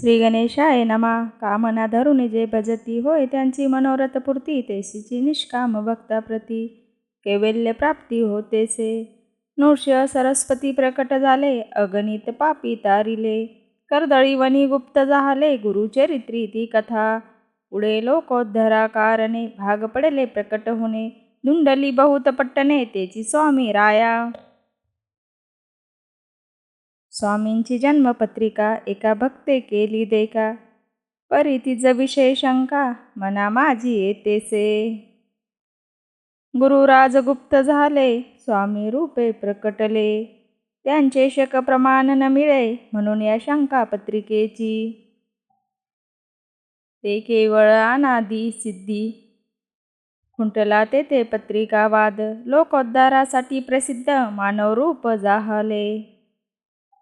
श्री गणेशाय नमा. कामना धरुणी जे भजती होय त्यांची मनोरथपूर्ती तेसीची निष्काम भक्ताप्रती कैवल्य प्राप्ती होतेसे नृष्य सरस्वती प्रकट झाले अगणित पापी तारिले. कर्दळी वनी गुप्त झाले गुरुचरित्री ती कथा. पुढे लोकोद्धरा कारणे भाग पडले प्रकट होणे. धुंडली बहुत पट्टणे तेची स्वामी राया. स्वामींची जन्मपत्रिका एका भक्ते केली देखा. परी तिज विषय शंका मना माझी येतेसे गुरु राजगुप्त झाले स्वामी रूपे प्रकटले. त्यांचे शक प्रमाण न मिळे म्हणून या शंका पत्रिकेची. ते केवळ अनादी सिद्धी. खुंटला तेथे पत्रिकावाद लोकोद्धारासाठी प्रसिद्ध मानव रूप जाहले.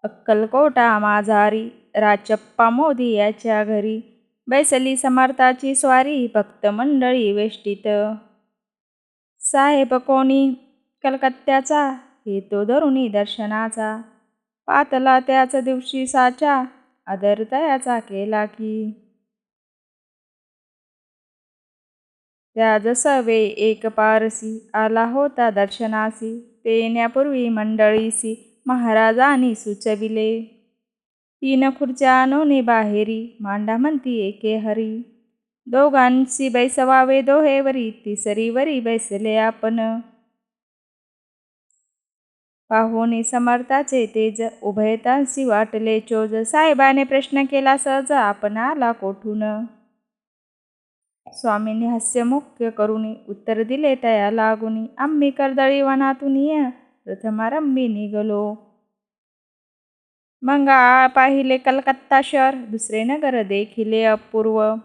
अक्कलकोटा माझारी राचप्पा मोदी याच्या घरी. बैसली समर्थाची स्वारी भक्त मंडळी वेष्टीत. साहेब कोणी? कलकत्त्याचा? हेतो धरुणी दर्शनाचा. पातला त्याच दिवशी साचा आदरतयाचा केला की. त्या जसवे एक पारसी आला होता दर्शनासी ते येण्यापूर्वी मंडळीसी. महाराजांनी सुचविले. तीन खुर्च्या नोने बाहेरी मांडा म्हणती एके हरी. दोघांशी बैसवावे दोहेवरी तिसरीवरी बैसले आपण. पाहुणे समर्थाचे तेज उभयतांशी वाटले चोज. साहेबाने प्रश्न केला सहज आपण आला कोठून? स्वामींनी हास्यमुख्य करून उत्तर दिले तया लागुनी. आम्ही कर्दळी वनातून प्रथमारंभी निघलो. मग पाहिले कलकत्ता शहर दुसरे नगर देखिले अपूर्व.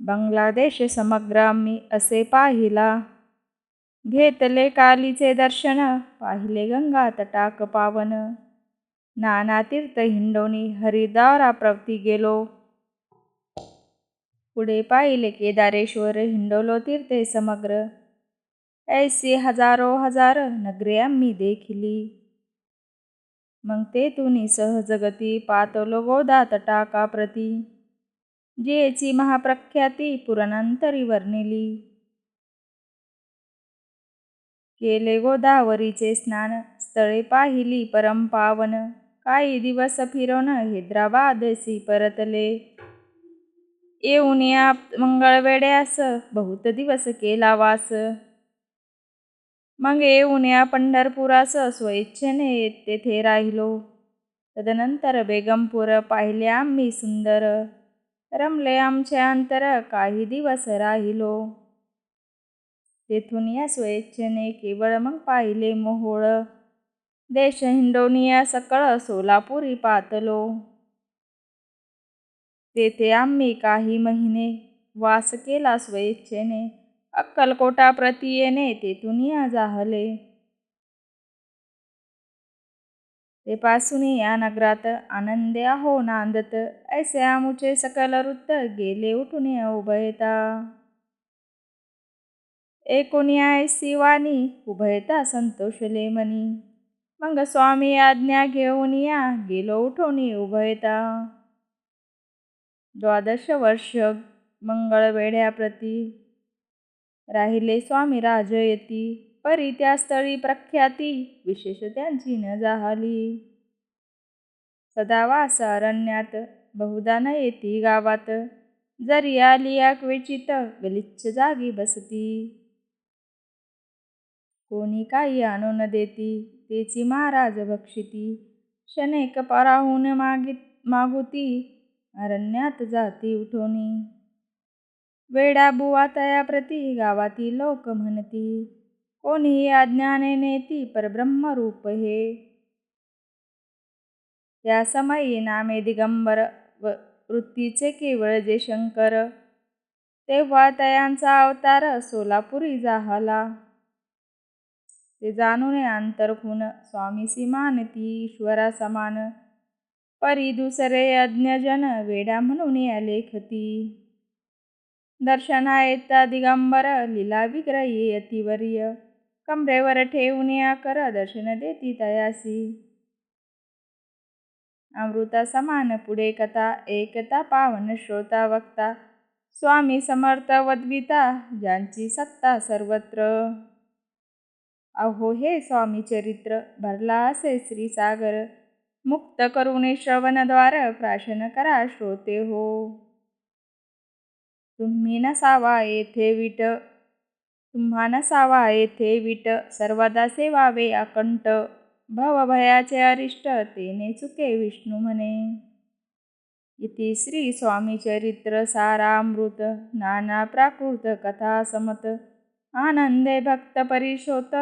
बांगलादेश समग्र आम्ही असे पाहिला. घेतले कालीचे दर्शन पाहिले गंगा तटाक पावन. नाना तीर्थ हिंडोनी हरिद्वारा प्रवती गेलो. पुढे पाहिले केदारेश्वर हिंडोलो तीर्थे समग्र. ऐसी हजारो हजार नगरे आम्ही देखिली. मग ते तुनी सहजगती पातलो गोदा तटाका प्रती जेची महाप्रख्याती पुराणांतरी वर्णिली. केले गोदावरीचे स्नान स्थळे पाहिली परमपावन काही दिवस फिरवून हैदराबादसी परतले. येऊन या मंगळवेड्यास बहुत दिवस केला वास. मग येऊन या पंढरपुरास स्वइच्छेने तेथे राहिलो. तदनंतर बेगमपूर पाहिले आम्ही सुंदर. रमले आमचे अंतर काही दिवस राहिलो. तेथून या स्वेच्छेने केवळ मग पाहिले मोहोळ. देश हिंडोनिया सकळ सोलापुरी पातलो. तेथे आम्ही काही महिने वास केला स्वेच्छेने अक्कलकोटा प्रती येणे तेथून या जाहले. ते पासून या नगरात आनंदे आहो नांदत ऐसे आमुचे सकल वृत्त गेले उठून उभयता. एकोणी ऐसी वाणी उभयता संतोषले मनी. मग स्वामी आज्ञा घेऊन या गेलो उठून उभयता. द्वादश वर्ष मंगळवेढ्याप्रती राहिले स्वामी राजयती. परी त्या स्थळी प्रख्याती विशेष त्यांची न जाहली. सदावास अरण्यात बहुदा न येती गावात. जरी आली या क्वचित गलिच्छ जागी बसती. कोणी काही आणून देती तेची महाराज भक्षिती शनेक पराहून मागित मागुती अरण्यात जाती उठोनी. वेडा बुवा तयाप्रती गावाती लोक म्हणती कोणीही अज्ञाने नेती परब्रह्मरूप हे. त्या समयी नामे दिगंबर व वृत्तीचे केवळ जे शंकर तेव्हा तयांचा अवतार सोलापुरी जाहला. ते जाणून अंतरखून स्वामीसी मानती ईश्वरा समान परी दुसरे अज्ञजन वेडा म्हणून या लेखती दिगंबर लीला विग्रही अतिवर्य. कमरेवर ठेवून या कर दर्शन देती तयासी. अमृता समान पुढे कथा एकता पावन श्रोता वक्ता. स्वामी समर्थ वद्विता ज्यांची सत्ता सर्वत्र. अहो हे स्वामी चरित्र भरला असे श्रीसागर मुक्त करुणे श्रवणद्वार प्राशन करा श्रोते हो. तुम्ही नसावा येथे विट. तुम्हा नसावा येथे विट. सर्वदा सेवावे अकंठ. भवभयाचे अरिष्ट तेने चुके विष्णू म्हणे. इति श्री स्वामी चरित्र सारामृत. नाना प्राकृत कथा समत. आनंदे भक्त परिशोत.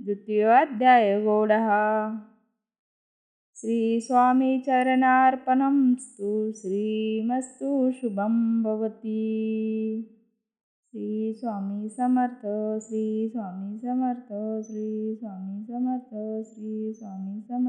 द्वितीय अध्याय गोडहा. श्रीस्वामीचरणार्पणं स्तु श्रीमस्तु शुभं भवति। श्रीस्वामी समर्थ श्रीस्वामी समर्थ श्रीस्वामी समर्थ श्रीस्वामी समर्थ